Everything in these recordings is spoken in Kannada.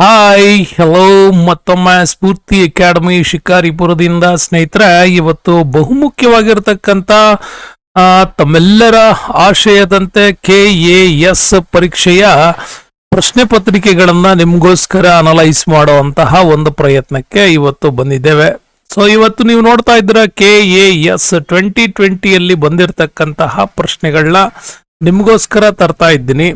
ಹಾಯ್ ಹಲೋ ಮತ್ತೊಮ್ಮೆ ಸ್ಫೂರ್ತಿ ಅಕಾಡೆಮಿ ಶಿಕಾರಿಪುರದಿಂದ ಸ್ನೇಹಿತರೆ, ಇವತ್ತು ಬಹುಮುಖ್ಯವಾಗಿರ್ತಕ್ಕಂಥ ತಮ್ಮೆಲ್ಲರ ಆಶಯದಂತೆ ಕೆ ಎ ಎಸ್ ಪರೀಕ್ಷೆಯ ಪ್ರಶ್ನೆ ಪತ್ರಿಕೆಗಳನ್ನ ನಿಮ್ಗೋಸ್ಕರ ಅನಲೈಸ್ ಮಾಡುವಂತಹ ಒಂದು ಪ್ರಯತ್ನಕ್ಕೆ ಇವತ್ತು ಬಂದಿದ್ದೇವೆ. ಸೊ ಇವತ್ತು ನೀವು ನೋಡ್ತಾ ಇದ್ದೀರ ಕೆ ಎ ಎಸ್ ಟ್ವೆಂಟಿ ಟ್ವೆಂಟಿಯಲ್ಲಿ ಬಂದಿರತಕ್ಕಂತಹ ಪ್ರಶ್ನೆಗಳನ್ನ. ನಿಮಗೋಸ್ಕರ ತರ್ತಾ ಇದ್ದೀನಿ.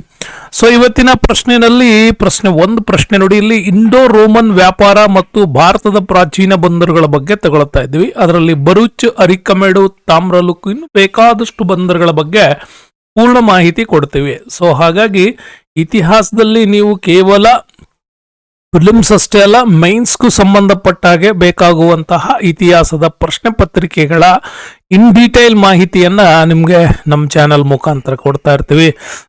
ಸೊ ಇವತ್ತಿನ ಪ್ರಶ್ನೆನಲ್ಲಿ ಪ್ರಶ್ನೆ ಒಂದು ಪ್ರಶ್ನೆ ನೋಡಿ, ಇಲ್ಲಿ ಇಂಡೋ ರೋಮನ್ ವ್ಯಾಪಾರ ಮತ್ತು ಭಾರತದ ಪ್ರಾಚೀನ ಬಂದರುಗಳ ಬಗ್ಗೆ ತಗೊಳ್ತಾ ಇದ್ವಿ ಅದರಲ್ಲಿ ಬರುಚ್, ಅರಿಕಮೆಡು, ತಾಮ್ರಲುಕ್ ಇನ್ನು ಬೇಕಾದಷ್ಟು ಬಂದರುಗಳ ಬಗ್ಗೆ ಪೂರ್ಣ ಮಾಹಿತಿ ಕೊಡ್ತೀವಿ. ಸೊ ಹಾಗಾಗಿ ಇತಿಹಾಸದಲ್ಲಿ ನೀವು ಕೇವಲ ಫಿಲಿಮ್ಸ್ ಅಷ್ಟೇ ಅಲ್ಲ ಮೈನ್ಸ್ಗೂ ಸಂಬಂಧಪಟ್ಟ ಹಾಗೆ ಬೇಕಾಗುವಂತಹ ಇತಿಹಾಸದ ಪ್ರಶ್ನೆ ಪತ್ರಿಕೆಗಳ ಇನ್ ಡೀಟೇಲ್ ಮಾಹಿತಿಯನ್ನ ನಿಮಗೆ ನಮ್ಮ ಚಾನಲ್ ಮುಖಾಂತರ ಕೊಡ್ತಾ ಇರ್ತೀವಿ.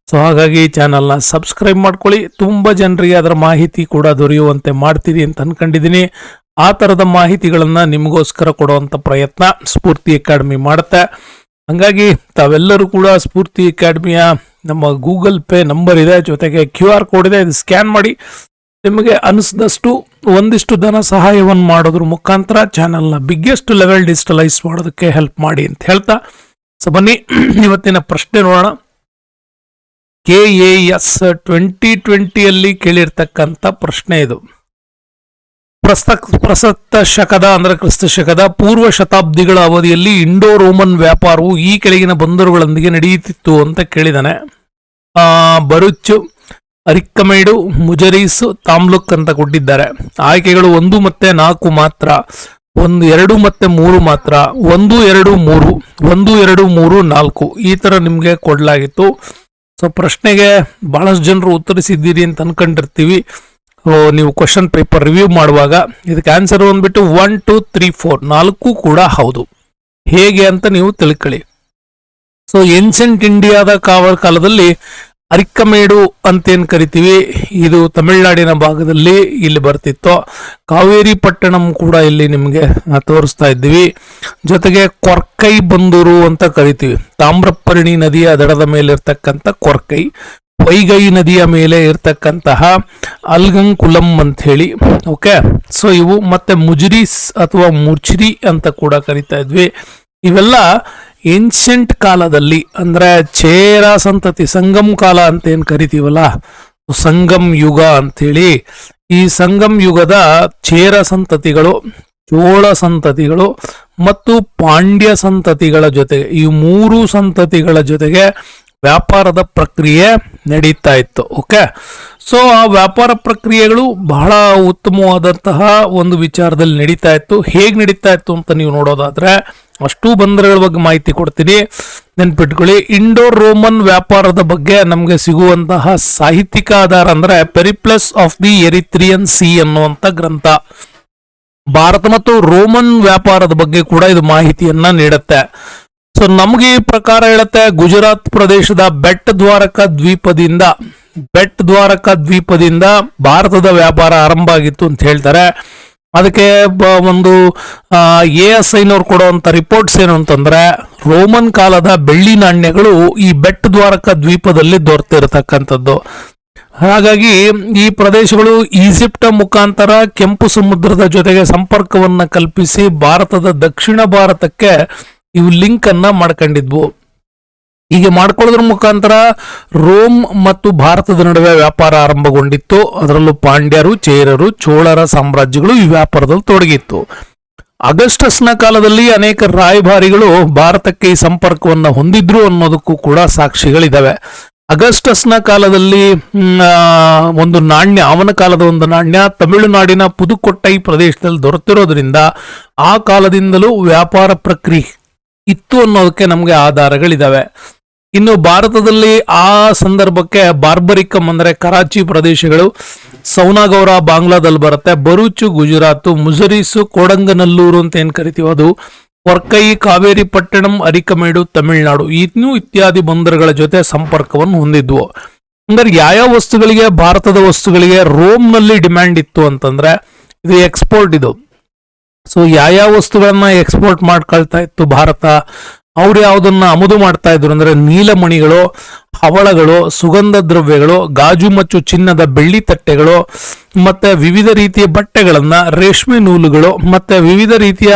ಸೊ ಹಾಗಾಗಿ ಚಾನಲ್ನ ಸಬ್ಸ್ಕ್ರೈಬ್ ಮಾಡ್ಕೊಳ್ಳಿ. ತುಂಬ ಜನರಿಗೆ ಅದರ ಮಾಹಿತಿ ಕೂಡ ದೊರೆಯುವಂತೆ ಮಾಡ್ತೀರಿ ಅಂತ ಅನ್ಕೊಂಡಿದ್ದೀನಿ ಆ ಥರದ ಮಾಹಿತಿಗಳನ್ನು ನಿಮಗೋಸ್ಕರ ಕೊಡುವಂಥ ಪ್ರಯತ್ನ ಸ್ಫೂರ್ತಿ ಅಕಾಡೆಮಿ ಮಾಡುತ್ತೆ. ಹಾಗಾಗಿ ತಾವೆಲ್ಲರೂ ಕೂಡ ಸ್ಫೂರ್ತಿ ಅಕಾಡೆಮಿಯ ನಮ್ಮ ಗೂಗಲ್ ಪೇ ನಂಬರ್ ಇದೆ. ಜೊತೆಗೆ ಕ್ಯೂ ಆರ್ ಕೋಡ್ ಇದೆ. ಇದು ಸ್ಕ್ಯಾನ್ ಮಾಡಿ. ನಿಮಗೆ ಅನಿಸಿದಷ್ಟು ಒಂದಿಷ್ಟು ಧನ ಸಹಾಯವನ್ನು ಮಾಡೋದ್ರ ಮುಖಾಂತರ ಚಾನೆಲ್ನ ಬಿಗ್ಗೆಸ್ಟ್ ಲೆವೆಲ್ ಡಿಜಿಟಲೈಸ್ ಮಾಡೋದಕ್ಕೆ ಹೆಲ್ಪ್ ಮಾಡಿ ಅಂತ ಹೇಳ್ತಾ. ಸೊ ಬನ್ನಿ, ಇವತ್ತಿನ ಪ್ರಶ್ನೆ ನೋಡೋಣ. ಕೆ ಎ ಎಸ್ ಟ್ವೆಂಟಿ ಟ್ವೆಂಟಿಯಲ್ಲಿ ಕೇಳಿರ್ತಕ್ಕಂಥ ಪ್ರಶ್ನೆ ಇದು. ಪ್ರಸಕ್ತ ಪ್ರಸಕ್ತ ಶಕದ, ಅಂದರೆ ಕ್ರಿಸ್ತ ಶಕದ ಪೂರ್ವ ಶತಾಬ್ದಿಗಳ ಅವಧಿಯಲ್ಲಿ ಇಂಡೋ ರೋಮನ್ ವ್ಯಾಪಾರವು ಈ ಕೆಳಗಿನ ಬಂದರುಗಳೊಂದಿಗೆ ನಡೆಯುತ್ತಿತ್ತು ಅಂತ ಕೇಳಿದಾನೆ. ಬರುಚು ಅರಿಕ್ಕಮೇಡು, ಮುಜರೀಸ್, ತಾಮ್ಲುಕ್ ಅಂತ ಕೊಟ್ಟಿದ್ದಾರೆ. ಆಯ್ಕೆಗಳು ಒಂದು ಮತ್ತೆ ನಾಲ್ಕು ಮಾತ್ರ. ಒಂದು, ಎರಡು ಮತ್ತೆ ಮೂರು ಮಾತ್ರ. ಒಂದು, ಎರಡು, ಮೂರು. ಒಂದು, ಎರಡು, ಮೂರು, ನಾಲ್ಕು. ಈ ತರ ನಿಮಗೆ ಕೊಡಲಾಗಿತ್ತು. ಸೊ ಪ್ರಶ್ನೆಗೆ ಬಹಳಷ್ಟು ಜನರು ಉತ್ತರಿಸಿದ್ದೀರಿ ಅಂತ ಅನ್ಕೊಂಡಿರ್ತೀವಿ. ನೀವು ಕ್ವಶನ್ ಪೇಪರ್ ರಿವ್ಯೂ ಮಾಡುವಾಗ ಇದಕ್ಕೆ ಆನ್ಸರ್ ಬಂದ್ಬಿಟ್ಟು ಒನ್ ಟು ತ್ರೀ ಫೋರ್ ನಾಲ್ಕು ಕೂಡ ಹೌದು. ಹೇಗೆ ಅಂತ ನೀವು ತಿಳ್ಕೊಳ್ಳಿ. ಸೊ ಏನ್ಸೆಂಟ್ ಇಂಡಿಯಾದ ಕಾವ ಕಾಲದಲ್ಲಿ ಅರಿಕ್ಕಮೇಡು ಅಂತೇನು ಕರಿತೀವಿ, ಇದು ತಮಿಳುನಾಡಿನ ಭಾಗದಲ್ಲಿ ಇಲ್ಲಿ ಬರ್ತಿತ್ತು. ಕಾವೇರಿ ಪಟ್ಟಣಂ ಕೂಡ ಇಲ್ಲಿ ನಿಮಗೆ ತೋರಿಸ್ತಾ ಇದ್ದೀವಿ. ಜೊತೆಗೆ ಕೊರ್ಕೈ ಬಂದೂರು ಅಂತ ಕರಿತೀವಿ. ತಾಮ್ರಪರ್ಣಿ ನದಿಯ ದಡದ ಮೇಲೆ ಇರ್ತಕ್ಕಂಥ ಕೊರ್ಕೈ ವೈಗೈ ನದಿಯ ಮೇಲೆ ಇರ್ತಕ್ಕಂತಹ ಅಲ್ಗಂಕುಲಂ ಅಂತ ಹೇಳಿ, ಓಕೆ? ಸೊ ಇವು ಮತ್ತೆ ಮುಜ್ರಿಸ್ ಅಥವಾ ಮುರ್ಚಿರಿ ಅಂತ ಕೂಡ ಕರಿತಾ ಇದ್ವಿ. ಇವೆಲ್ಲ ಏನ್ಷಂಟ್ ಕಾಲದಲ್ಲಿ, ಅಂದ್ರೆ ಚೇರ ಸಂತತಿ, ಸಂಗಮ್ ಕಾಲ ಅಂತ ಏನ್ ಕರಿತೀವಲ್ಲ ಸಂಗಮ್ ಯುಗ ಅಂತೇಳಿ, ಈ ಸಂಗಮ್ ಯುಗದ ಚೇರ ಸಂತತಿಗಳು, ಚೋಳ ಸಂತತಿಗಳು ಮತ್ತು ಪಾಂಡ್ಯ ಸಂತತಿಗಳ ಜೊತೆಗೆ, ಈ ಮೂರು ಸಂತತಿಗಳ ಜೊತೆಗೆ ವ್ಯಾಪಾರದ ಪ್ರಕ್ರಿಯೆ ನಡೀತಾ ಇತ್ತು, ಓಕೆ? ಸೊ ಆ ವ್ಯಾಪಾರ ಪ್ರಕ್ರಿಯೆಗಳು ಬಹಳ ಉತ್ತಮವಾದಂತಹ ಒಂದು ವಿಚಾರದಲ್ಲಿ ನಡೀತಾ ಇತ್ತು. ಹೇಗೆ ನಡೀತಾ ಇತ್ತು ಅಂತ ನೀವು ನೋಡೋದಾದ್ರೆ ಅಷ್ಟು ಬಂದರುಗಳ ಬಗ್ಗೆ ಮಾಹಿತಿ ಕೊಡ್ತೀನಿ. ನೆನ್ಪಿಟ್ಕೊಳ್ಳಿ ಇಂಡೋ ರೋಮನ್ ವ್ಯಾಪಾರದ ಬಗ್ಗೆ ನಮಗೆ ಸಿಗುವಂತಹ ಸಾಹಿತ್ಯಿಕ ಆಧಾರ ಅಂದ್ರೆ Periplus of the Erythraean Sea ಅನ್ನುವಂಥ ಗ್ರಂಥ. ಭಾರತ ಮತ್ತು ರೋಮನ್ ವ್ಯಾಪಾರದ ಬಗ್ಗೆ ಕೂಡ ಇದು ಮಾಹಿತಿಯನ್ನ ನೀಡುತ್ತೆ. ಸೊ ನಮಗೆ ಈ ಪ್ರಕಾರ ಹೇಳುತ್ತೆ, ಗುಜರಾತ್ ಪ್ರದೇಶದ ಬೆಟ್ ದ್ವಾರಕ ದ್ವೀಪದಿಂದ, ಬೆಟ್ ದ್ವಾರಕ ದ್ವೀಪದಿಂದ ಭಾರತದ ವ್ಯಾಪಾರ ಆರಂಭ ಆಗಿತ್ತು ಅಂತ ಹೇಳ್ತಾರೆ. ಅದಕ್ಕೆ ಒಂದು ಎ ಎಸ್ ಐನವ್ರು ಕೊಡುವಂತ ರಿಪೋರ್ಟ್ಸ್ ಏನು ಅಂತಂದ್ರೆ ರೋಮನ್ ಕಾಲದ ಬೆಳ್ಳಿ ನಾಣ್ಯಗಳು ಈ ಬೆಟ್ಟ ದ್ವಾರಕ ದ್ವೀಪದಲ್ಲಿ ದೊರೆತಿರತಕ್ಕಂಥದ್ದು. ಹಾಗಾಗಿ ಈ ಪ್ರದೇಶಗಳು ಈಜಿಪ್ಟ ಮುಖಾಂತರ ಕೆಂಪು ಸಮುದ್ರದ ಜೊತೆಗೆ ಸಂಪರ್ಕವನ್ನ ಕಲ್ಪಿಸಿ ಭಾರತದ ದಕ್ಷಿಣ ಭಾರತಕ್ಕೆ ಇವು ಲಿಂಕ್ ಅನ್ನ ಮಾಡ್ಕೊಂಡಿದ್ವು. ಹೀಗೆ ಮಾಡ್ಕೊಳ್ಳೋದ್ರ ಮುಖಾಂತರ ರೋಮ್ ಮತ್ತು ಭಾರತದ ನಡುವೆ ವ್ಯಾಪಾರ ಆರಂಭಗೊಂಡಿತ್ತು. ಅದರಲ್ಲೂ ಪಾಂಡ್ಯರು, ಚೇರರು, ಚೋಳರ ಸಾಮ್ರಾಜ್ಯಗಳು ಈ ವ್ಯಾಪಾರದಲ್ಲಿ ತೊಡಗಿತ್ತು. ಅಗಸ್ಟಸ್ನ ಕಾಲದಲ್ಲಿ ಅನೇಕ ರಾಯಭಾರಿಗಳು ಭಾರತಕ್ಕೆ ಈ ಸಂಪರ್ಕವನ್ನು ಹೊಂದಿದ್ರು ಅನ್ನೋದಕ್ಕೂ ಕೂಡ ಸಾಕ್ಷಿಗಳಿದಾವೆ. ಅಗಸ್ಟಸ್ನ ಕಾಲದಲ್ಲಿ ಒಂದು ನಾಣ್ಯ, ಅವನ ಕಾಲದ ಒಂದು ನಾಣ್ಯ ತಮಿಳುನಾಡಿನ ಪುದುಕೊಟ್ಟೈ ಪ್ರದೇಶದಲ್ಲಿ ದೊರೆತಿರೋದ್ರಿಂದ ಆ ಕಾಲದಿಂದಲೂ ವ್ಯಾಪಾರ ಪ್ರಕ್ರಿಯೆ ಇತ್ತು ಅನ್ನೋದಕ್ಕೆ ನಮಗೆ ಆಧಾರಗಳಿದಾವೆ. ಇನ್ನು ಭಾರತದಲ್ಲಿ ಆ ಸಂದರ್ಭಕ್ಕೆ ಬಾರ್ಬರಿಕಮ್ ಅಂದರೆ ಕರಾಚಿ ಪ್ರದೇಶಗಳು, ಸೌನಾಗೌರ ಬಾಂಗ್ಲಾದಲ್ಲಿ ಬರುತ್ತೆ, ಬರೂಚು ಗುಜರಾತ್, ಮುಜರೀಸು ಕೋಡಂಗನಲ್ಲೂರು ಅಂತ ಏನು ಕರಿತೀವಿ ಅದು ವರ್ಕೈ ಕಾವೇರಿ ಪಟ್ಟಣಂ, ಅರಿಕಮೇಡು, ತಮಿಳುನಾಡು ಇನ್ನೂ ಇತ್ಯಾದಿ ಬಂದರುಗಳ ಜೊತೆ ಸಂಪರ್ಕವನ್ನು ಹೊಂದಿದ್ವು. ಅಂದ್ರೆ ಯಾವ್ಯಾವ ವಸ್ತುಗಳಿಗೆ, ಭಾರತದ ವಸ್ತುಗಳಿಗೆ ರೋಮ್ನಲ್ಲಿ ಡಿಮ್ಯಾಂಡ್ ಇತ್ತು ಅಂತಂದ್ರೆ, ಇದು ಎಕ್ಸ್ಪೋರ್ಟ್ ಇದು. ಸೊ ಯಾವ್ಯಾವ ವಸ್ತುಗಳನ್ನ ಎಕ್ಸ್ಪೋರ್ಟ್ ಮಾಡ್ಕೊಳ್ತಾ ಇತ್ತು ಭಾರತ? ಅವ್ರು ಯಾವುದನ್ನ ಆಮದು ಮಾಡ್ತಾ ಇದ್ರು ಅಂದ್ರೆ ನೀಲಮಣಿಗಳು, ಹವಳಗಳು, ಸುಗಂಧ ದ್ರವ್ಯಗಳು, ಗಾಜು ಮತ್ತು ಚಿನ್ನದ ಬೆಳ್ಳಿ ತಟ್ಟೆಗಳು, ಮತ್ತೆ ವಿವಿಧ ರೀತಿಯ ಬಟ್ಟೆಗಳನ್ನ ರೇಷ್ಮೆ ನೂಲುಗಳು, ಮತ್ತೆ ವಿವಿಧ ರೀತಿಯ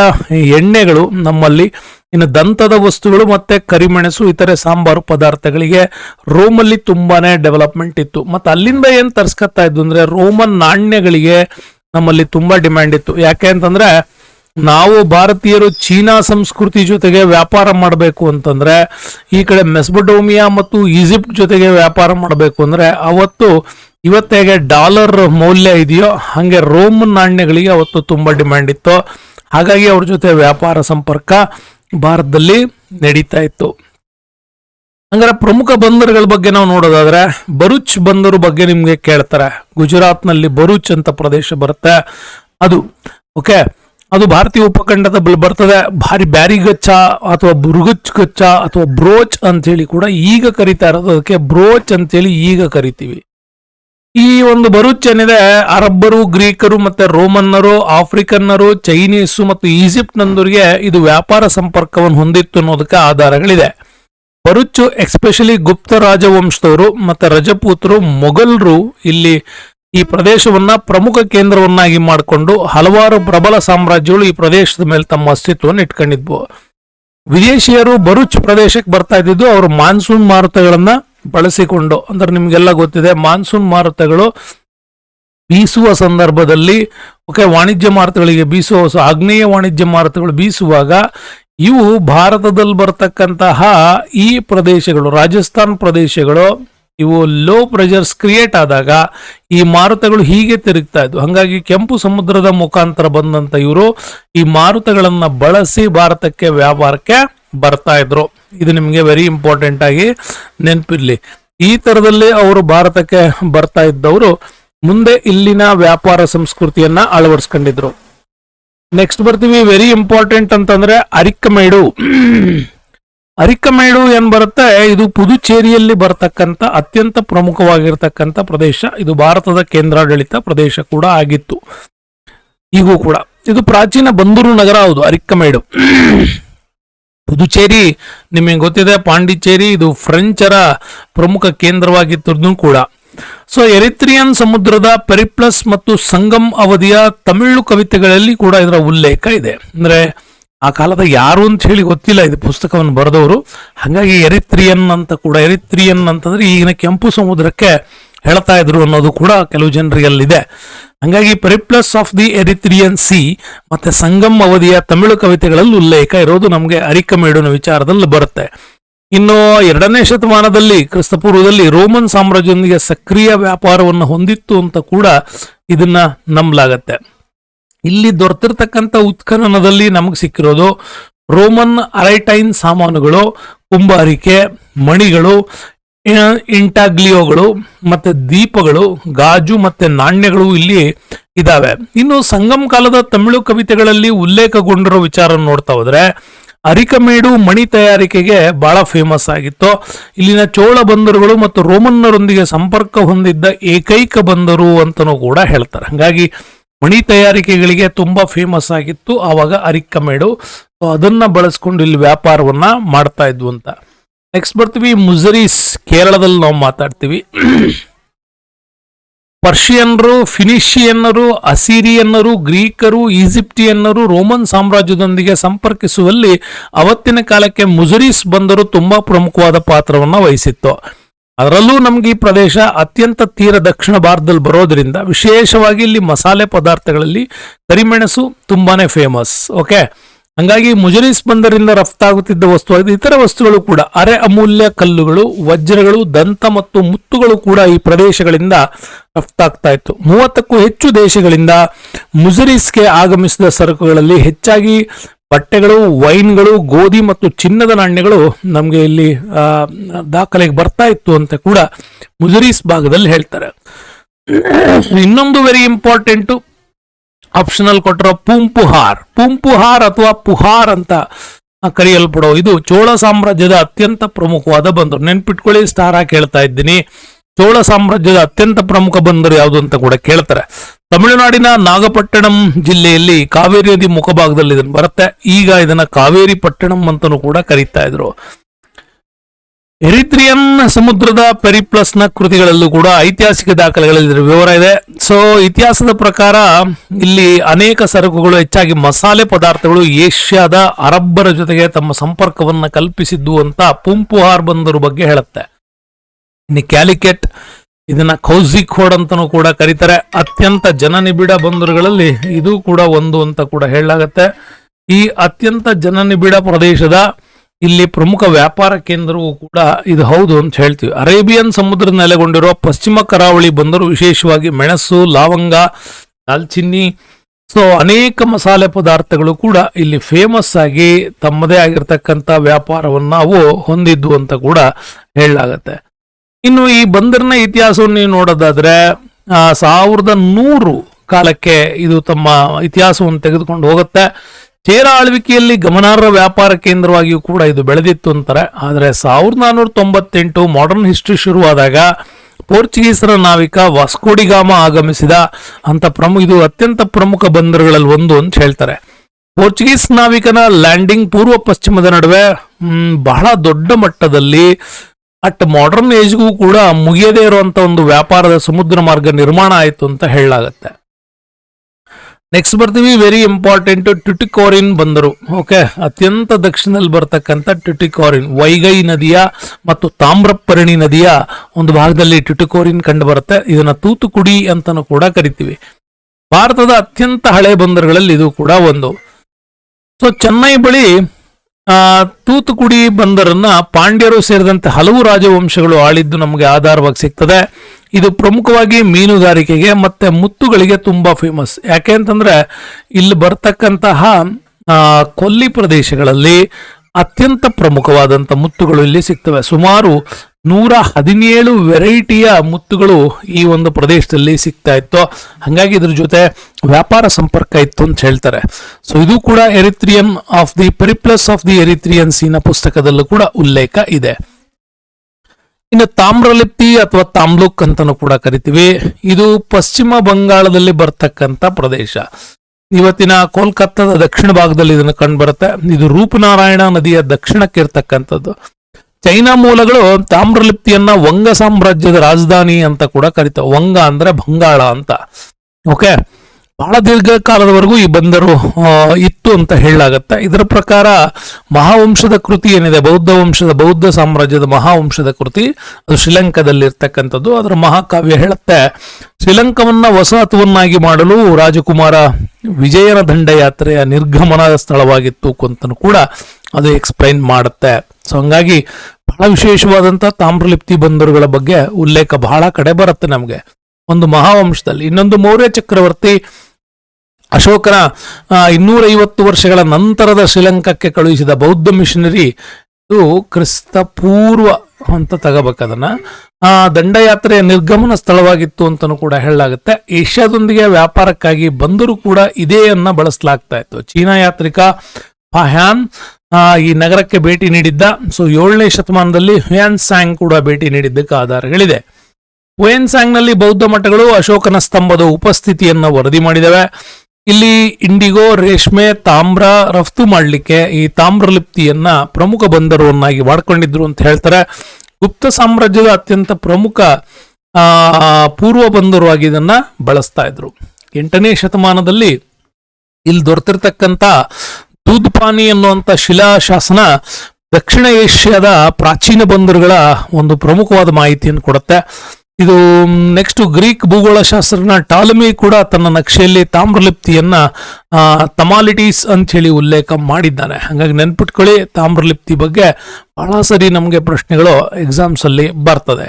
ಎಣ್ಣೆಗಳು ನಮ್ಮಲ್ಲಿ, ಇನ್ನು ದಂತದ ವಸ್ತುಗಳು ಮತ್ತೆ ಕರಿಮೆಣಸು, ಇತರೆ ಸಾಂಬಾರು ಪದಾರ್ಥಗಳಿಗೆ ರೋಮಲ್ಲಿ ತುಂಬಾನೇ ಡೆವಲಪ್ಮೆಂಟ್ ಇತ್ತು. ಮತ್ತೆ ಅಲ್ಲಿಂದ ಏನ್ ತರ್ಸ್ಕೊತಾ ಇದ್ದು ಅಂದ್ರೆ ರೋಮನ್ ನಾಣ್ಯಗಳಿಗೆ ನಮ್ಮಲ್ಲಿ ತುಂಬಾ ಡಿಮ್ಯಾಂಡ್ ಇತ್ತು. ಯಾಕೆ ಅಂತಂದ್ರೆ ನಾವು ಭಾರತೀಯರು ಚೀನಾ ಸಂಸ್ಕೃತಿ ಜೊತೆಗೆ ವ್ಯಾಪಾರ ಮಾಡಬೇಕು ಅಂತಂದ್ರೆ ಈ ಕಡೆ ಮೆಸ್ಬಡೋಮಿಯಾ ಮತ್ತು ಈಜಿಪ್ಟ್ ಜೊತೆಗೆ ವ್ಯಾಪಾರ ಮಾಡಬೇಕು ಅಂದ್ರೆ ಅವತ್ತು ಇವತ್ತೇಗೆ ಡಾಲರ್ ಮೌಲ್ಯ ಇದೆಯೋ ಹಾಗೆ ರೋಮ್ ನಾಣ್ಯಗಳಿಗೆ ಅವತ್ತು ತುಂಬ ಡಿಮ್ಯಾಂಡ್ ಇತ್ತು. ಹಾಗಾಗಿ ಅವ್ರ ಜೊತೆ ವ್ಯಾಪಾರ ಸಂಪರ್ಕ ಭಾರತದಲ್ಲಿ ನಡೀತಾ ಇತ್ತು. ಹಂಗಾರೆ ಪ್ರಮುಖ ಬಂದರುಗಳ ಬಗ್ಗೆ ನಾವು ನೋಡೋದಾದ್ರೆ ಬರುಚ್ ಬಂದರು ಬಗ್ಗೆ ನಿಮಗೆ ಕೇಳ್ತಾರೆ. ಗುಜರಾತ್ನಲ್ಲಿ ಬರುಚ್ ಅಂತ ಪ್ರದೇಶ ಬರುತ್ತೆ. ಅದು ಓಕೆ ಅದು ಭಾರತೀಯ ಉಪಖಂಡದ ಬರ್ತದೆ. ಭಾರಿ ಬ್ಯಾರಿಗಚ್ಚ ಅಥವಾ ಬುರುಗುಚ್ ಗಚ್ಚ ಅಥವಾ ಬ್ರೋಚ್ ಅಂತೇಳಿ ಕೂಡ ಈಗ ಕರಿತಾ ಇರೋದು. ಅದಕ್ಕೆ ಬ್ರೋಚ್ ಅಂತೇಳಿ ಈಗ ಕರಿತೀವಿ. ಈ ಒಂದು ಬರುಚ್ ಏನಿದೆ, ಅರಬ್ಬರು, ಗ್ರೀಕರು ಮತ್ತೆ ರೋಮನ್ನರು, ಆಫ್ರಿಕನ್ನರು, ಚೈನೀಸು ಮತ್ತು ಈಜಿಪ್ಟ್ ನಂದರಿಗೆ ಇದು ವ್ಯಾಪಾರ ಸಂಪರ್ಕವನ್ನು ಹೊಂದಿತ್ತು ಅನ್ನೋದಕ್ಕೆ ಆಧಾರಗಳಿದೆ. ಬರುಚ್ಚು ಎಕ್ಸ್ಪೆಷಲಿ ಗುಪ್ತ ರಾಜವಂಶದವರು ಮತ್ತೆ ರಜಪೂತರು, ಮೊಘಲರು ಇಲ್ಲಿ ಈ ಪ್ರದೇಶವನ್ನ ಪ್ರಮುಖ ಕೇಂದ್ರವನ್ನಾಗಿ ಮಾಡಿಕೊಂಡು ಹಲವಾರು ಪ್ರಬಲ ಸಾಮ್ರಾಜ್ಯಗಳು ಈ ಪ್ರದೇಶದ ಮೇಲೆ ತಮ್ಮ ಅಸ್ತಿತ್ವವನ್ನು ಇಟ್ಕೊಂಡಿದ್ವು. ವಿದೇಶಿಯರು ಬರುಚ್ ಪ್ರದೇಶಕ್ಕೆ ಬರ್ತಾ ಇದ್ದಿದ್ದು ಅವರು ಮಾನ್ಸೂನ್ ಮಾರುತಗಳನ್ನ ಬಳಸಿಕೊಂಡು, ಅಂದ್ರೆ ನಿಮ್ಗೆಲ್ಲ ಗೊತ್ತಿದೆ, ಮಾನ್ಸೂನ್ ಮಾರುತಗಳು ಬೀಸುವ ಸಂದರ್ಭದಲ್ಲಿ, ಓಕೆ, ವಾಣಿಜ್ಯ ಮಾರುತಗಳಿಗೆ ಬೀಸುವ ಆಗ್ನೇಯ ವಾಣಿಜ್ಯ ಮಾರುತಗಳು ಬೀಸುವಾಗ ಇವು ಭಾರತದಲ್ಲಿ ಬರ್ತಕ್ಕಂತಹ ಈ ಪ್ರದೇಶಗಳು, ರಾಜಸ್ಥಾನ್ ಪ್ರದೇಶಗಳು ಇವು ಲೋ ಪ್ರೆಷರ್ಸ್ ಕ್ರಿಯೇಟ್ ಆದಾಗ ಈ ಮಾರುತಗಳು ಹೀಗೆ ತಿರುಗ್ತಾ ಇದ್ವು. ಹಂಗಾಗಿ ಕೆಂಪು ಸಮುದ್ರದ ಮುಖಾಂತರ ಬಂದಂತ ಇವರು ಈ ಮಾರುತಗಳನ್ನ ಬಳಸಿ ಭಾರತಕ್ಕೆ ವ್ಯಾಪಾರಕ್ಕೆ ಬರ್ತಾ ಇದ್ರು. ಇದು ನಿಮಗೆ ವೆರಿ ಇಂಪಾರ್ಟೆಂಟ್ ಆಗಿ ನೆನಪಿರ್ಲಿ. ಈ ತರದಲ್ಲಿ ಅವರು ಭಾರತಕ್ಕೆ ಬರ್ತಾ ಇದ್ದವರು ಮುಂದೆ ಇಲ್ಲಿನ ವ್ಯಾಪಾರ ಸಂಸ್ಕೃತಿಯನ್ನ ಅಳವಡಿಸ್ಕೊಂಡಿದ್ರು. ನೆಕ್ಸ್ಟ್ ಬರ್ತೀವಿ. ವೆರಿ ಇಂಪಾರ್ಟೆಂಟ್ ಅಂತಂದ್ರೆ ಅರಿಕ್ಕಮೇಡು ಅರಿಕ್ಕಮೇಡು ಏನ್ ಬರುತ್ತೆ? ಇದು ಪುದುಚೇರಿಯಲ್ಲಿ ಬರತಕ್ಕಂಥ ಅತ್ಯಂತ ಪ್ರಮುಖವಾಗಿರ್ತಕ್ಕಂಥ ಪ್ರದೇಶ. ಇದು ಭಾರತದ ಕೇಂದ್ರಾಡಳಿತ ಪ್ರದೇಶ ಕೂಡ ಆಗಿತ್ತು. ಈಗೂ ಕೂಡ. ಇದು ಪ್ರಾಚೀನ ಬಂದೂರು ನಗರ ಹೌದು ಅರಿಕ್ಕಮೇಡು ಪುದುಚೇರಿ, ನಿಮಗೆ ಗೊತ್ತಿದೆ, ಪಾಂಡಿಚೇರಿ, ಇದು ಫ್ರೆಂಚರ ಪ್ರಮುಖ ಕೇಂದ್ರವಾಗಿತ್ತು ಕೂಡ. ಸೊ ಎರಿತ್ರಿಯನ್ ಸಮುದ್ರದ ಪೆರಿಪ್ಲಸ್ ಮತ್ತು ಸಂಗಮ್ ಅವಧಿಯ ತಮಿಳು ಕವಿತೆಗಳಲ್ಲಿ ಕೂಡ ಇದರ ಉಲ್ಲೇಖ ಇದೆ. ಅಂದ್ರೆ ಆ ಕಾಲದ ಯಾರು ಅಂತ ಹೇಳಿ ಗೊತ್ತಿಲ್ಲ ಇದು ಪುಸ್ತಕವನ್ನು ಬರೆದವರು. ಹಾಗಾಗಿ ಎರಿತ್ರಿಯನ್ ಅಂತ ಕೂಡ, ಎರಿತ್ರಿಯನ್ ಅಂತಂದ್ರೆ ಈಗಿನ ಕೆಂಪು ಸಮುದ್ರಕ್ಕೆ ಹೇಳ್ತಾ ಇದ್ರು ಅನ್ನೋದು ಕೂಡ ಕೆಲವು ಜನರಿಗಲ್ಲಿದೆ. ಹಂಗಾಗಿ Periplus of the Erythraean Sea ಮತ್ತೆ ಸಂಗಮ್ ಅವಧಿಯ ತಮಿಳು ಕವಿತೆಗಳಲ್ಲಿ ಉಲ್ಲೇಖ ಇರೋದು ನಮಗೆ ಅರಿಕಮೇಡಿನ ವಿಚಾರದಲ್ಲಿ ಬರುತ್ತೆ. ಇನ್ನು ಎರಡನೇ ಶತಮಾನದಲ್ಲಿ, ಕ್ರಿಸ್ತಪೂರ್ವದಲ್ಲಿ ರೋಮನ್ ಸಾಮ್ರಾಜ್ಯದೊಂದಿಗೆ ಸಕ್ರಿಯ ವ್ಯಾಪಾರವನ್ನು ಹೊಂದಿತ್ತು ಅಂತ ಕೂಡ ಇದನ್ನ ನಂಬಲಾಗತ್ತೆ. ಇಲ್ಲಿ ದೊರೆತಿರ್ತಕ್ಕಂಥ ಉತ್ಖನನದಲ್ಲಿ ನಮಗೆ ಸಿಕ್ಕಿರೋದು ರೋಮನ್ ಅರೈಟೈನ್ ಸಾಮಾನುಗಳು, ಕುಂಬಾರಿಕೆ, ಮಣಿಗಳು ಇಂಟಾಗ್ಲಿಯೋಗಳು, ಮತ್ತೆ ದೀಪಗಳು, ಗಾಜು ಮತ್ತೆ ನಾಣ್ಯಗಳು ಇಲ್ಲಿ ಇದಾವೆ. ಇನ್ನು ಸಂಗಮ್ ಕಾಲದ ತಮಿಳು ಕವಿತೆಗಳಲ್ಲಿ ಉಲ್ಲೇಖಗೊಂಡಿರೋ ವಿಚಾರ ನೋಡ್ತಾ ಹೋದ್ರೆ, ಅರಿಕಮೇಡು ಮಣಿ ತಯಾರಿಕೆಗೆ ಬಹಳ ಫೇಮಸ್ ಆಗಿತ್ತು. ಇಲ್ಲಿನ ಚೋಳ ಬಂದರುಗಳು ಮತ್ತು ರೋಮನ್ನರೊಂದಿಗೆ ಸಂಪರ್ಕ ಹೊಂದಿದ್ದ ಏಕೈಕ ಬಂದರು ಅಂತನೂ ಕೂಡ ಹೇಳ್ತಾರೆ. ಹಾಗಾಗಿ ಮಣಿ ತಯಾರಿಕೆಗಳಿಗೆ ತುಂಬಾ ಫೇಮಸ್ ಆಗಿತ್ತು. ಆವಾಗ ಅರಿಕ್ಕಮೇಡು. ಸೊ ಅದನ್ನ ಬಳಸ್ಕೊಂಡು ಇಲ್ಲಿ ವ್ಯಾಪಾರವನ್ನ ಮಾಡ್ತಾ ಇದ್ವು ಅಂತ. ನೆಕ್ಸ್ಟ್ ಬರ್ತೀವಿ. ಮುಜರೀಸ್ ಕೇರಳದಲ್ಲಿ ನಾವು ಮಾತಾಡ್ತೀವಿ. ಪರ್ಷಿಯನ್ರು ಫಿನಿಷಿಯನ್ನರು ಅಸಿರಿಯನ್ನರು, ಗ್ರೀಕರು, ಈಜಿಪ್ಟಿಯನ್ನರು, ರೋಮನ್ ಸಾಮ್ರಾಜ್ಯದೊಂದಿಗೆ ಸಂಪರ್ಕಿಸುವಲ್ಲಿ ಅವತ್ತಿನ ಕಾಲಕ್ಕೆ ಮುಜರೀಸ್ ಬಂದರು ತುಂಬಾ ಪ್ರಮುಖವಾದ ಪಾತ್ರವನ್ನ ವಹಿಸಿತ್ತು. ಅದರಲ್ಲೂ ನಮ್ಗೆ ಈ ಪ್ರದೇಶ ಅತ್ಯಂತ ತೀರ ದಕ್ಷಿಣ ಭಾರತದಲ್ಲಿ ಬರೋದ್ರಿಂದ ವಿಶೇಷವಾಗಿ ಇಲ್ಲಿ ಮಸಾಲೆ ಪದಾರ್ಥಗಳಲ್ಲಿ ಕರಿಮೆಣಸು ತುಂಬಾನೇ ಫೇಮಸ್ ಓಕೆ ಹಂಗಾಗಿ ಮುಜರೀಸ್ ಬಂದರಿಂದ ರಫ್ತಾಗುತ್ತಿದ್ದ ವಸ್ತುವಾಗಿದೆ ಇತರ ವಸ್ತುಗಳು ಕೂಡ, ಅರೆ ಅಮೂಲ್ಯ ಕಲ್ಲುಗಳು, ವಜ್ರಗಳು, ದಂತ ಮತ್ತು ಮುತ್ತುಗಳು ಕೂಡ ಈ ಪ್ರದೇಶಗಳಿಂದ ರಫ್ತಾಗ್ತಾ ಇತ್ತು. ಮೂವತ್ತಕ್ಕೂ ಹೆಚ್ಚು ದೇಶಗಳಿಂದ ಮುಜರೀಸ್ಗೆ ಆಗಮಿಸಿದ ಸರಕುಗಳಲ್ಲಿ ಹೆಚ್ಚಾಗಿ ಬಟ್ಟೆಗಳು, ವೈನ್ಗಳು, ಗೋಧಿ ಮತ್ತು ಚಿನ್ನದ ನಾಣ್ಯಗಳು ನಮಗೆ ಇಲ್ಲಿ ದಾಖಲೆಗೆ ಬರ್ತಾ ಇತ್ತು ಅಂತ ಕೂಡ ಮುಜರೀಸ್ ಭಾಗದಲ್ಲಿ ಹೇಳ್ತಾರೆ. ಇನ್ನೊಂದು ವೆರಿ ಇಂಪಾರ್ಟೆಂಟು ಆಪ್ಷನಲ್ ಕೊಟ್ಟಿರೋ ಪುಂಪುಹಾರ್. ಪುಂಪುಹಾರ್ ಅಥವಾ ಪುಹಾರ್ ಅಂತ ಕರೆಯಲ್ಪಡೋ ಇದು ಚೋಳ ಸಾಮ್ರಾಜ್ಯದ ಅತ್ಯಂತ ಪ್ರಮುಖವಾದ ಬಂದರು. ನೆನ್ಪಿಟ್ಕೊಳ್ಳಿ, ಸ್ಟಾರ್ ಹಾಕಿ ಹೇಳ್ತಾ ಇದ್ದೀನಿ. ಚೋಳ ಸಾಮ್ರಾಜ್ಯದ ಅತ್ಯಂತ ಪ್ರಮುಖ ಬಂದರು ಯಾವುದು ಅಂತ ಕೂಡ ಕೇಳ್ತಾರೆ. ತಮಿಳುನಾಡಿನ ನಾಗಪಟ್ಟಣಂ ಜಿಲ್ಲೆಯಲ್ಲಿ ಕಾವೇರಿ ನದಿ ಮುಖಭಾಗದಲ್ಲಿ ಇದನ್ನು ಬರುತ್ತೆ. ಈಗ ಇದನ್ನ ಕಾವೇರಿ ಪಟ್ಟಣಂ ಅಂತಲೂ ಕೂಡ ಕರೀತಾ ಇದ್ರು. ಎರಿತ್ರಿಯನ್ ಸಮುದ್ರದ ಪೆರಿಪ್ಲಸ್ನ ಕೃತಿಗಳಲ್ಲೂ ಕೂಡ ಐತಿಹಾಸಿಕ ದಾಖಲೆಗಳಲ್ಲಿ ಇದರ ವಿವರ ಇದೆ. ಸೊ ಇತಿಹಾಸದ ಪ್ರಕಾರ ಇಲ್ಲಿ ಅನೇಕ ಸರಕುಗಳು, ಹೆಚ್ಚಾಗಿ ಮಸಾಲೆ ಪದಾರ್ಥಗಳು ಏಷ್ಯಾದ ಅರಬ್ಬರ ಜೊತೆಗೆ ತಮ್ಮ ಸಂಪರ್ಕವನ್ನು ಕಲ್ಪಿಸಿದ್ದು ಅಂತ ಪುಂಪುಹಾರ್ ಬಂದರು ಬಗ್ಗೆ ಹೇಳುತ್ತೆ. ಇನ್ನು ಕ್ಯಾಲಿಕೆಟ್ ಇದನ್ನ ಕೌಸಿ ಕೋಡ್ ಅಂತನೂ ಕೂಡ ಕರೀತಾರೆ. ಅತ್ಯಂತ ಜನನಿಬಿಡ ಬಂದರುಗಳಲ್ಲಿ ಇದು ಕೂಡ ಒಂದು ಅಂತ ಕೂಡ ಹೇಳಲಾಗತ್ತೆ. ಈ ಅತ್ಯಂತ ಜನನಿಬಿಡ ಪ್ರದೇಶದ ಇಲ್ಲಿ ಪ್ರಮುಖ ವ್ಯಾಪಾರ ಕೇಂದ್ರವೂ ಕೂಡ ಇದು ಹೌದು ಅಂತ ಹೇಳ್ತೀವಿ. ಅರೇಬಿಯನ್ ಸಮುದ್ರ ನೆಲೆಗೊಂಡಿರುವ ಪಶ್ಚಿಮ ಕರಾವಳಿ ಬಂದರು, ವಿಶೇಷವಾಗಿ ಮೆಣಸು, ಲವಂಗ, ದಾಲ್ಚಿನ್ನಿ. ಸೊ ಅನೇಕ ಮಸಾಲೆ ಪದಾರ್ಥಗಳು ಕೂಡ ಇಲ್ಲಿ ಫೇಮಸ್ ಆಗಿ ತಮ್ಮದೇ ಆಗಿರ್ತಕ್ಕಂಥ ವ್ಯಾಪಾರವನ್ನು ಅವು ಹೊಂದಿದ್ದು ಅಂತ ಕೂಡ ಹೇಳಲಾಗತ್ತೆ. ಇನ್ನು ಈ ಬಂದರಿನ ಇತಿಹಾಸವನ್ನು ನೀವು ನೋಡೋದಾದ್ರೆ ಸಾವಿರದ ನೂರು ಕಾಲಕ್ಕೆ ಇದು ತಮ್ಮ ಇತಿಹಾಸವನ್ನು ತೆಗೆದುಕೊಂಡು ಹೋಗುತ್ತೆ. ಚೇರ ಆಳ್ವಿಕೆಯಲ್ಲಿ ಗಮನಾರ್ಹ ವ್ಯಾಪಾರ ಕೇಂದ್ರವಾಗಿಯೂ ಕೂಡ ಇದು ಬೆಳೆದಿತ್ತು ಅಂತಾರೆ. ಆದರೆ ಸಾವಿರದ ನಾನ್ನೂರ ತೊಂಬತ್ತೆಂಟು ಮಾಡರ್ನ್ ಹಿಸ್ಟ್ರಿ ಶುರುವಾದಾಗ ಪೋರ್ಚುಗೀಸರ ನಾವಿಕ ವಾಸ್ಕೋಡಿಗಾಮ ಆಗಮಿಸಿದ ಅಂತ ಪ್ರಮುಖ ಇದು ಅತ್ಯಂತ ಪ್ರಮುಖ ಬಂದರುಗಳಲ್ಲಿ ಒಂದು ಅಂತ ಹೇಳ್ತಾರೆ. ಪೋರ್ಚುಗೀಸ್ ನಾವಿಕನ ಲ್ಯಾಂಡಿಂಗ್ ಪೂರ್ವ ಪಶ್ಚಿಮದ ನಡುವೆ ಬಹಳ ದೊಡ್ಡ ಮಟ್ಟದಲ್ಲಿ ಅಟ್ ಮಾಡರ್ನ್ ಏಜ್ಗೂ ಕೂಡ ಮುಗಿಯದೇ ಇರುವಂತ ಒಂದು ವ್ಯಾಪಾರದ ಸಮುದ್ರ ಮಾರ್ಗ ನಿರ್ಮಾಣ ಆಯಿತು ಅಂತ ಹೇಳಲಾಗತ್ತೆ. ನೆಕ್ಸ್ಟ್ ಬರ್ತೀವಿ ವೆರಿ ಇಂಪಾರ್ಟೆಂಟ್ ಟ್ಯುಟಿಕೋರಿನ್ ಬಂದರು. ಓಕೆ ಅತ್ಯಂತ ದಕ್ಷಿಣದಲ್ಲಿ ಬರ್ತಕ್ಕಂಥ ಟ್ಯುಟಿಕೋರಿನ್ ವೈಗೈ ನದಿಯ ಮತ್ತು ತಾಮ್ರಪರ್ಣಿ ನದಿಯ ಒಂದು ಭಾಗದಲ್ಲಿ ಟ್ಯುಟಿಕೋರಿನ್ ಕಂಡು ಬರುತ್ತೆ. ಇದನ್ನ ತೂತುಕುಡಿ ಅಂತಲೂ ಕೂಡ ಕರಿತೀವಿ. ಭಾರತದ ಅತ್ಯಂತ ಹಳೆ ಬಂದರುಗಳಲ್ಲಿ ಇದು ಕೂಡ ಒಂದು. ಸೊ ಚೆನ್ನೈ ಬಳಿ ತೂತುಕುಡಿ ಬಂದರನ್ನ ಪಾಂಡ್ಯರು ಸೇರಿದಂತೆ ಹಲವು ರಾಜವಂಶಗಳು ಆಳಿದ್ದು ನಮಗೆ ಆಧಾರವಾಗಿ ಸಿಗ್ತದೆ. ಇದು ಪ್ರಮುಖವಾಗಿ ಮೀನುಗಾರಿಕೆಗೆ ಮತ್ತೆ ಮುತ್ತುಗಳಿಗೆ ತುಂಬಾ ಫೇಮಸ್ ಯಾಕೆ ಅಂತಂದ್ರೆ ಇಲ್ಲಿ ಬರ್ತಕ್ಕಂತಹ ಕೊಲ್ಲಿ ಪ್ರದೇಶಗಳಲ್ಲಿ ಅತ್ಯಂತ ಪ್ರಮುಖವಾದಂಥ ಮುತ್ತುಗಳು ಇಲ್ಲಿ ಸಿಗ್ತವೆ. ಸುಮಾರು ನೂರ ಹದಿನೇಳು ವೆರೈಟಿಯ ಮುತ್ತುಗಳು ಈ ಒಂದು ಪ್ರದೇಶದಲ್ಲಿ ಸಿಗ್ತಾ ಇತ್ತು. ಹಾಗಾಗಿ ಇದ್ರ ಜೊತೆ ವ್ಯಾಪಾರ ಸಂಪರ್ಕ ಇತ್ತು ಅಂತ ಹೇಳ್ತಾರೆ. ಸೊ ಇದು ಕೂಡ Erythraean of the Periplus of the Erythraean Seena ಪುಸ್ತಕದಲ್ಲೂ ಕೂಡ ಉಲ್ಲೇಖ ಇದೆ. ಇನ್ನು ತಾಮ್ರಲಿಪ್ತಿ ಅಥವಾ ತಾಮ್ಲುಕ್ ಅಂತಾನೂ ಕೂಡ ಕರಿತೀವಿ. ಇದು ಪಶ್ಚಿಮ ಬಂಗಾಳದಲ್ಲಿ ಬರ್ತಕ್ಕಂಥ ಪ್ರದೇಶ. ಇವತ್ತಿನ ಕೋಲ್ಕತ್ತಾದ ದಕ್ಷಿಣ ಭಾಗದಲ್ಲಿ ಇದನ್ನು ಕಂಡುಬರುತ್ತೆ ಇದು ರೂಪನಾರಾಯಣ ನದಿಯ ದಕ್ಷಿಣಕ್ಕೆ ಇರ್ತಕ್ಕಂಥದ್ದು. ಚೈನಾ ಮೂಲಗಳು ತಾಮ್ರಲಿಪ್ತಿಯನ್ನ ವಂಗ ಸಾಮ್ರಾಜ್ಯದ ರಾಜಧಾನಿ ಅಂತ ಕೂಡ ಕರಿತಾವೆ. ವಂಗ ಅಂದ್ರೆ ಬಂಗಾಳ ಅಂತ. ಓಕೆ ಬಹಳ ದೀರ್ಘಕಾಲದವರೆಗೂ ಈ ಬಂದರು ಇತ್ತು ಅಂತ ಹೇಳಲಾಗತ್ತೆ. ಇದರ ಪ್ರಕಾರ ಮಹಾವಂಶದ ಕೃತಿ ಏನಿದೆ, ಬೌದ್ಧ ವಂಶದ, ಬೌದ್ಧ ಸಾಮ್ರಾಜ್ಯದ ಮಹಾವಂಶದ ಕೃತಿ, ಅದು ಶ್ರೀಲಂಕಾದಲ್ಲಿ ಇರ್ತಕ್ಕಂಥದ್ದು ಅದರ ಮಹಾಕಾವ್ಯ ಹೇಳುತ್ತೆ, ಶ್ರೀಲಂಕಾವನ್ನ ವಸಾಹತುವನ್ನಾಗಿ ಮಾಡಲು ರಾಜಕುಮಾರ ವಿಜಯನ ದಂಡಯಾತ್ರೆಯ ನಿರ್ಗಮನದ ಸ್ಥಳವಾಗಿತ್ತು ಅಂತಲೂ ಕೂಡ ಅದು ಎಕ್ಸ್ಪ್ಲೈನ್ ಮಾಡುತ್ತೆ. ಸೊ ಹಂಗಾಗಿ ಬಹಳ ವಿಶೇಷವಾದಂಥ ತಾಮ್ರಲಿಪ್ತಿ ಬಂದರುಗಳ ಬಗ್ಗೆ ಉಲ್ಲೇಖ ಬಹಳ ಕಡೆ ಬರುತ್ತೆ ನಮಗೆ. ಒಂದು ಮಹಾವಂಶದಲ್ಲಿ ಇನ್ನೊಂದು ಮೌರ್ಯ ಚಕ್ರವರ್ತಿ ಅಶೋಕನ ಇನ್ನೂರೈವತ್ತು ವರ್ಷಗಳ ನಂತರದ ಶ್ರೀಲಂಕಾಕ್ಕೆ ಕಳುಹಿಸಿದ ಬೌದ್ಧ ಮಿಷನರಿ, ಇದು ಕ್ರಿಸ್ತ ಪೂರ್ವ ಅಂತ ತಗೋಬೇಕು ಅದನ್ನ. ಆ, ದಂಡಯಾತ್ರೆಯ ನಿರ್ಗಮನ ಸ್ಥಳವಾಗಿತ್ತು ಅಂತಲೂ ಕೂಡ ಹೇಳಲಾಗುತ್ತೆ. ಏಷ್ಯಾದೊಂದಿಗೆ ವ್ಯಾಪಾರಕ್ಕಾಗಿ ಬಂದರೂ ಕೂಡ ಇದೇಯನ್ನ ಬಳಸಲಾಗ್ತಾ ಇತ್ತು. ಚೀನಾ ಯಾತ್ರಿಕ ಫಹ್ಯಾನ್ ಈ ನಗರಕ್ಕೆ ಭೇಟಿ ನೀಡಿದ್ದ, ಸೊ ಏಳನೇ ಶತಮಾನದಲ್ಲಿ ಹ್ಯಾನ್ ಸ್ಯಾಂಗ್ ಕೂಡ ಭೇಟಿ ನೀಡಿದ್ದಕ್ಕೆ ಆಧಾರಗಳಿದೆ. ಹುಯೆನ್ನಲ್ಲಿ ಬೌದ್ಧ ಮಠಗಳು ಅಶೋಕನ ಸ್ತಂಭದ ಉಪಸ್ಥಿತಿಯನ್ನು ವರದಿ ಮಾಡಿದವೆ. ಇಲ್ಲಿ ಇಂಡಿಗೋ, ರೇಷ್ಮೆ, ತಾಮ್ರ ರಫ್ತು ಮಾಡಲಿಕ್ಕೆ ಈ ತಾಮ್ರಲಿಪ್ತಿಯನ್ನ ಪ್ರಮುಖ ಬಂದರವನ್ನಾಗಿ ಮಾಡ್ಕೊಂಡಿದ್ರು ಅಂತ ಹೇಳ್ತಾರೆ. ಗುಪ್ತ ಸಾಮ್ರಾಜ್ಯದ ಅತ್ಯಂತ ಪ್ರಮುಖ ಪೂರ್ವ ಬಂದರವಾಗಿ ಇದನ್ನ ಬಳಸ್ತಾ ಇದ್ರು. ಎಂಟನೇ ಶತಮಾನದಲ್ಲಿ ಇಲ್ಲಿ ದೊರೆತಿರ್ತಕ್ಕಂಥ ದೂದ್ಪಾನಿ ಅನ್ನುವಂಥ ಶಿಲಾಶಾಸನ ದಕ್ಷಿಣ ಏಷ್ಯಾದ ಪ್ರಾಚೀನ ಬಂದರುಗಳ ಒಂದು ಪ್ರಮುಖವಾದ ಮಾಹಿತಿಯನ್ನು ಕೊಡುತ್ತೆ. ಇದು ನೆಕ್ಸ್ಟ್ ಗ್ರೀಕ್ ಭೂಗೋಳಶಾಸ್ತ್ರಜ್ಞ ಟಾಲಮಿ ಕೂಡ ತನ್ನ ನಕ್ಷೆಯಲ್ಲಿ ತಾಮ್ರಲಿಪ್ತಿಯನ್ನ ತಮಾಲಿಟೀಸ್ ಅಂತ ಹೇಳಿ ಉಲ್ಲೇಖ ಮಾಡಿದ್ದಾನೆ. ಹಾಗಾಗಿ ನೆನ್ಪಿಟ್ಕೊಳ್ಳಿ, ತಾಮ್ರಲಿಪ್ತಿ ಬಗ್ಗೆ ಬಹಳ ಸರಿ ನಮಗೆ ಪ್ರಶ್ನೆಗಳು ಎಕ್ಸಾಮ್ಸ್ ಅಲ್ಲಿ ಬರ್ತದೆ.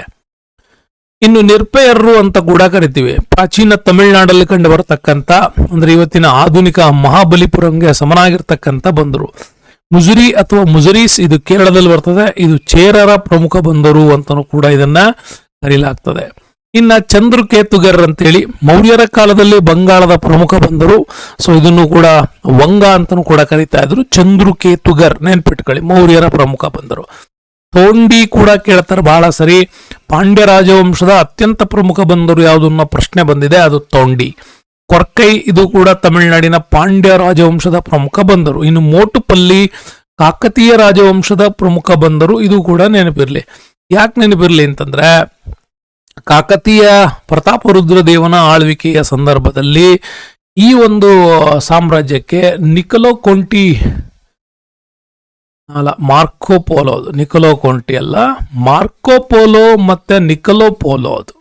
ಇನ್ನು ನಿರ್ಪೆಯರು ಅಂತ ಕೂಡ ಕರಿತೀವಿ. ಪ್ರಾಚೀನ ತಮಿಳುನಾಡಲ್ಲಿ ಕಂಡು ಬರತಕ್ಕಂತ, ಅಂದ್ರೆ ಇವತ್ತಿನ ಆಧುನಿಕ ಮಹಾಬಲಿಪುರಂಗೆ ಸಮನಾಗಿರ್ತಕ್ಕಂಥ ಬಂದರು. ಮುಜುರಿ ಅಥವಾ ಮುಜುರೀಸ್ ಇದು ಕೇರಳದಲ್ಲಿ ಬರ್ತದೆ. ಇದು ಚೇರರ ಪ್ರಮುಖ ಬಂದರು ಅಂತಲೂ ಕೂಡ ಇದನ್ನ ಕರೀಲಾಗ್ತದೆ ಇನ್ನ ಚಂದ್ರಕೇತುಗರ್ ಅಂತೇಳಿ ಮೌರ್ಯರ ಕಾಲದಲ್ಲಿ ಬಂಗಾಳದ ಪ್ರಮುಖ ಬಂದರು. ಸೊ ಇದನ್ನು ಕೂಡ ವಂಗ ಅಂತಲೂ ಕೂಡ ಕರೀತಾ ಇದ್ರು. ಚಂದ್ರಕೇತುಗರ್ ನೆನ್ಪಿಟ್ಕೊಳ್ಳಿ, ಮೌರ್ಯರ ಪ್ರಮುಖ ಬಂದರು. ತೋಂಡಿ ಕೂಡ ಕೇಳ್ತಾರೆ, ಬಹಳ ಸರಿ. ಪಾಂಡ್ಯ ರಾಜವಂಶದ ಅತ್ಯಂತ ಪ್ರಮುಖ ಬಂದರು ಯಾವುದು ಅನ್ನೋ ಪ್ರಶ್ನೆ ಬಂದಿದೆ, ಅದು ತೋಂಡಿ. ಕೊರ್ಕೈ, ಇದು ಕೂಡ ತಮಿಳುನಾಡಿನ ಪಾಂಡ್ಯ ರಾಜವಂಶದ ಪ್ರಮುಖ ಬಂದರು. ಇನ್ನು ಮೋಟುಪಲ್ಲಿ ಕಾಕತೀಯ ರಾಜವಂಶದ ಪ್ರಮುಖ ಬಂದರು, ಇದು ಕೂಡ ನೆನಪಿರ್ಲಿ. ಯಾಕೆ ನೆನಪಿರಲಿ ಅಂತಂದ್ರೆ, ಕಾಕತೀಯ ಪ್ರತಾಪರುದ್ರ ದೇವನ ಆಳ್ವಿಕೆಯ ಸಂದರ್ಭದಲ್ಲಿ ಈ ಒಂದು ಸಾಮ್ರಾಜ್ಯಕ್ಕೆ ನಿಕಲೋ ಕೊಂಟಿ ಅಲ್ಲ, ಮಾರ್ಕೋ ಪೋಲೋ ಅದು. ನಿಕಲೋ ಕೊಂಟಿ ಅಲ್ಲ, ಮಾರ್ಕೋ ಪೋಲೋ ಮತ್ತೆ ನಿಕಲೋ ಪೋಲೋ ಅದು.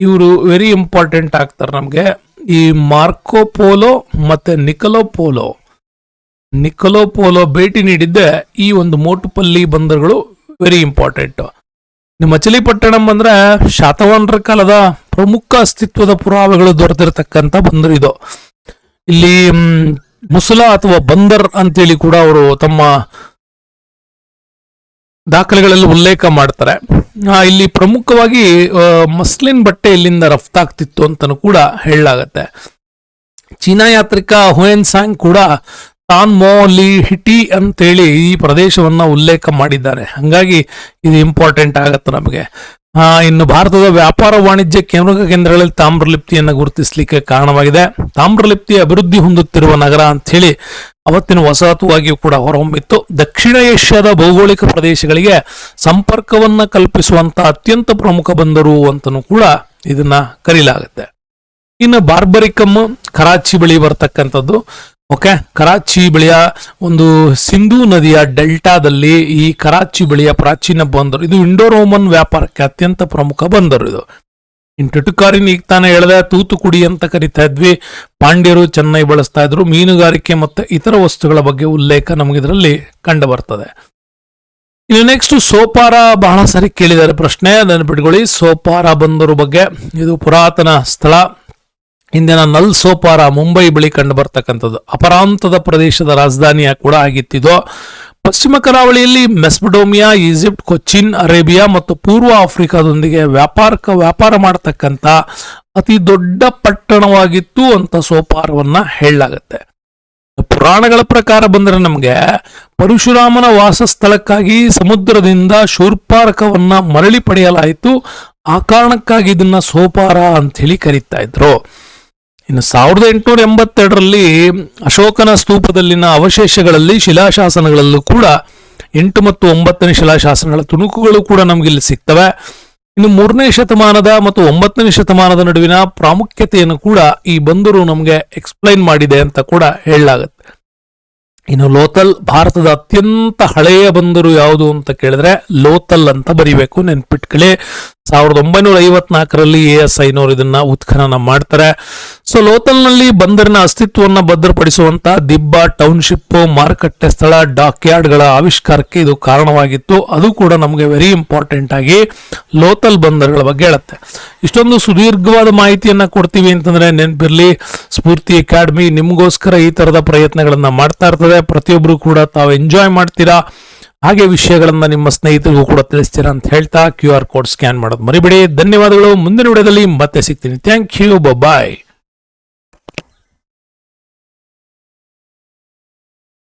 ಇವರು ವೆರಿ ಇಂಪಾರ್ಟೆಂಟ್ ಆಗ್ತಾರೆ ನಮಗೆ. ಈ ಮಾರ್ಕೋ ಪೋಲೋ ಮತ್ತೆ ನಿಕಲೋ ಪೋಲೋ. ನಿಕಲೋ ಪೋಲೋ ಭೇಟಿ ನೀಡಿದ್ದೆ ಈ ಒಂದು ಮೋಟುಪಲ್ಲಿ ಬಂದರುಗಳು ವೆರಿ ಇಂಪಾರ್ಟೆಂಟ್ ನಿಮ್ಮ ಮಚಲಿಪಟ್ಟಣಂ ಅಂದ್ರೆ ಶಾತವಾಹನರ ಕಾಲದ ಪ್ರಮುಖ ಅಸ್ತಿತ್ವದ ಪುರಾವೆಗಳು ದೊರೆತಿರತಕ್ಕಂತ ಬಂದರು ಇದು. ಇಲ್ಲಿ ಮುಸಲ ಅಥವಾ ಬಂದರ್ ಅಂತೇಳಿ ಕೂಡ ಅವರು ತಮ್ಮ ದಾಖಲೆಗಳಲ್ಲಿ ಉಲ್ಲೇಖ ಮಾಡ್ತಾರೆ. ಇಲ್ಲಿ ಪ್ರಮುಖವಾಗಿ ಮಸ್ಲಿನ್ ಬಟ್ಟೆ ಇಲ್ಲಿಂದ ರಫ್ತಾಗ್ತಿತ್ತು ಅಂತಲೂ ಕೂಡ ಹೇಳಲಾಗತ್ತೆ. ಚೀನಾ ಯಾತ್ರಿಕ ಹುಯೆನ್ ಸಾಂಗ್ ಕೂಡ ತಾನ್ ಮೋ ಲಿ ಹಿಟಿ ಅಂತೇಳಿ ಈ ಪ್ರದೇಶವನ್ನ ಉಲ್ಲೇಖ ಮಾಡಿದ್ದಾರೆ. ಹಂಗಾಗಿ ಇದು ಇಂಪಾರ್ಟೆಂಟ್ ಆಗತ್ತೆ ನಮಗೆ. ಇನ್ನು ಭಾರತದ ವ್ಯಾಪಾರ ವಾಣಿಜ್ಯ ಕೇಂದ್ರ ಕೇಂದ್ರಗಳಲ್ಲಿ ತಾಮ್ರಲಿಪ್ತಿಯನ್ನು ಗುರುತಿಸಲಿಕ್ಕೆ ಕಾರಣವಾಗಿದೆ. ತಾಮ್ರಲಿಪ್ತಿ ಅಭಿವೃದ್ಧಿ ಹೊಂದುತ್ತಿರುವ ನಗರ ಅಂತ ಹೇಳಿ ಅವತ್ತಿನ ವಸಾಹತುವಾಗಿಯೂ ಕೂಡ ಹೊರಹೊಮ್ಮಿತ್ತು. ದಕ್ಷಿಣ ಏಷ್ಯಾದ ಭೌಗೋಳಿಕ ಪ್ರದೇಶಗಳಿಗೆ ಸಂಪರ್ಕವನ್ನ ಕಲ್ಪಿಸುವಂತ ಅತ್ಯಂತ ಪ್ರಮುಖ ಬಂದರು ಅಂತಲೂ ಕೂಡ ಇದನ್ನ ಕರೀಲಾಗುತ್ತೆ. ಇನ್ನು ಬಾರ್ಬರಿಕಮ್, ಕರಾಚಿ ಬಳಿ ಬರ್ತಕ್ಕಂಥದ್ದು. ಓಕೆ? ಕರಾಚಿ ಬಳಿಯ ಒಂದು ಸಿಂಧೂ ನದಿಯ ಡೆಲ್ಟಾದಲ್ಲಿ ಈ ಕರಾಚಿ ಬಳಿಯ ಪ್ರಾಚೀನ ಬಂದರು. ಇದು ಇಂಡೋ ರೋಮನ್ ವ್ಯಾಪಾರಕ್ಕೆ ಅತ್ಯಂತ ಪ್ರಮುಖ ಬಂದರು ಇದು. ಟುಟುಕಾರಿನ್ ಈಗ ತಾನೇ ಹೇಳಿದೆ, ತೂತುಕುಡಿ ಅಂತ ಕರಿತಾ ಇದ್ವಿ. ಪಾಂಡ್ಯರು ಚೆನ್ನೈ ಬಳಸ್ತಾ ಇದ್ರು. ಮೀನುಗಾರಿಕೆ ಮತ್ತು ಇತರ ವಸ್ತುಗಳ ಬಗ್ಗೆ ಉಲ್ಲೇಖ ನಮಗೆ ಇದರಲ್ಲಿ ಕಂಡು ಬರ್ತದೆ. ಇನ್ನು ನೆಕ್ಸ್ಟ್ ಸೋಪಾರ ಬಹಳ ಸರಿ ಕೇಳಿದ್ದಾರೆ ಪ್ರಶ್ನೆ. ನೆನಪಿಟ್ಕೊಳ್ಳಿ ಸೋಪಾರ ಬಂದರು ಬಗ್ಗೆ. ಇದು ಪುರಾತನ ಸ್ಥಳ. ಇಂದಿನ ನಲ್ ಸೋಪಾರ ಮುಂಬೈ ಬಳಿ ಕಂಡು ಬರ್ತಕ್ಕಂಥದ್ದು. ಅಪರಾಂತದ ಪ್ರದೇಶದ ರಾಜಧಾನಿಯ ಕೂಡ ಆಗಿತ್ತಿದು. ಪಶ್ಚಿಮ ಕರಾವಳಿಯಲ್ಲಿ ಮೆಸ್ಬಡೋಮಿಯಾ ಈಜಿಪ್ಟ್, ಕೊಚ್ಚಿನ್, ಅರೇಬಿಯಾ ಮತ್ತು ಪೂರ್ವ ಆಫ್ರಿಕಾದೊಂದಿಗೆ ವ್ಯಾಪಾರಕ ವ್ಯಾಪಾರ ಮಾಡತಕ್ಕಂಥ ಅತಿ ದೊಡ್ಡ ಪಟ್ಟಣವಾಗಿತ್ತು ಅಂತ ಸೋಪಾರವನ್ನ ಹೇಳಲಾಗತ್ತೆ. ಪುರಾಣಗಳ ಪ್ರಕಾರ ಬಂದರೆ ನಮಗೆ ಪರಶುರಾಮನ ವಾಸಸ್ಥಳಕ್ಕಾಗಿ ಸಮುದ್ರದಿಂದ ಶೂರ್ಪಾರಕವನ್ನ ಮರಳಿ ಪಡೆಯಲಾಯಿತು. ಆ ಕಾರಣಕ್ಕಾಗಿ ಇದನ್ನ ಸೋಪಾರ ಅಂತ ಹೇಳಿ ಕರೀತಾ ಇದ್ರು. ಇನ್ನು ಸಾವಿರದ ಎಂಟುನೂರ ಎಂಬತ್ತೆರಡರಲ್ಲಿ ಅಶೋಕನ ಸ್ತೂಪದಲ್ಲಿನ ಅವಶೇಷಗಳಲ್ಲಿ ಶಿಲಾಶಾಸನಗಳಲ್ಲೂ ಕೂಡ ಎಂಟು ಮತ್ತು ಒಂಬತ್ತನೇ ಶಿಲಾಶಾಸನಗಳ ತುಣುಕುಗಳು ಕೂಡ ನಮಗೆ ಇಲ್ಲಿ ಸಿಗ್ತವೆ. ಇನ್ನು ಮೂರನೇ ಶತಮಾನದ ಮತ್ತು ಒಂಬತ್ತನೇ ಶತಮಾನದ ನಡುವಿನ ಪ್ರಾಮುಖ್ಯತೆಯನ್ನು ಕೂಡ ಈ ಬಂದರು ನಮಗೆ ಎಕ್ಸ್ಪ್ಲೈನ್ ಮಾಡಿದೆ ಅಂತ ಕೂಡ ಹೇಳಲಾಗುತ್ತೆ. ಇನ್ನು ಲೋತಲ್ ಭಾರತದ ಅತ್ಯಂತ ಹಳೆಯ ಬಂದರು ಯಾವುದು ಅಂತ ಕೇಳಿದ್ರೆ ಲೋತಲ್ ಅಂತ ಬರಿಬೇಕು ನೆನ್ಪಿಟ್ಕೊಳ್ಳಿ. ಸಾವಿರದ ಒಂಬೈನೂರ ಐವತ್ನಾಲ್ಕರಲ್ಲಿ ಎ ಎಸ್ ಐನವರು ಇದನ್ನ ಉತ್ಖನನ ಮಾಡ್ತಾರೆ. ಸೊ ಲೋತಲ್ನಲ್ಲಿ ಬಂದರಿನ ಅಸ್ತಿತ್ವವನ್ನು ಭದ್ರಪಡಿಸುವಂತ ದಿಬ್ಬ ಟೌನ್ಶಿಪ್ ಮಾರುಕಟ್ಟೆ ಸ್ಥಳ ಡಾಕ್ ಯಾರ್ಡ್ಗಳ ಆವಿಷ್ಕಾರಕ್ಕೆ ಇದು ಕಾರಣವಾಗಿತ್ತು. ಅದು ಕೂಡ ನಮಗೆ ವೆರಿ ಇಂಪಾರ್ಟೆಂಟ್ ಆಗಿ ಲೋತಲ್ ಬಂದರ್ಗಳ ಬಗ್ಗೆ ಹೇಳುತ್ತೆ. ಇಷ್ಟೊಂದು ಸುದೀರ್ಘವಾದ ಮಾಹಿತಿಯನ್ನ ಕೊಡ್ತೀವಿ ಅಂತಂದ್ರೆ ನೆನಪಿರಲಿ, ಸ್ಫೂರ್ತಿ ಅಕಾಡೆಮಿ ನಿಮಗೋಸ್ಕರ ಈ ತರದ ಪ್ರಯತ್ನಗಳನ್ನು ಮಾಡ್ತಾ ಇರ್ತದೆ. ಪ್ರತಿಯೊಬ್ಬರು ಕೂಡ ತಾವು ಎಂಜಾಯ್ ಮಾಡ್ತೀರಾ? ಹಾಗೆ ವಿಷಯಗಳನ್ನ ನಿಮ್ಮ ಸ್ನೇಹಿತರಿಗೂ ಕೂಡ ತಿಳಿಸ್ತೀರಾ ಅಂತ ಹೇಳ್ತಾ ಕ್ಯೂ ಆರ್ ಕೋಡ್ ಸ್ಕ್ಯಾನ್ ಮಾಡೋದು ಮರಿಬೇಡಿ. ಧನ್ಯವಾದಗಳು. ಮುಂದಿನ ವಿಡಿಯೋದಲ್ಲಿ ಮತ್ತೆ ಸಿಗ್ತೀನಿ. Thank you bye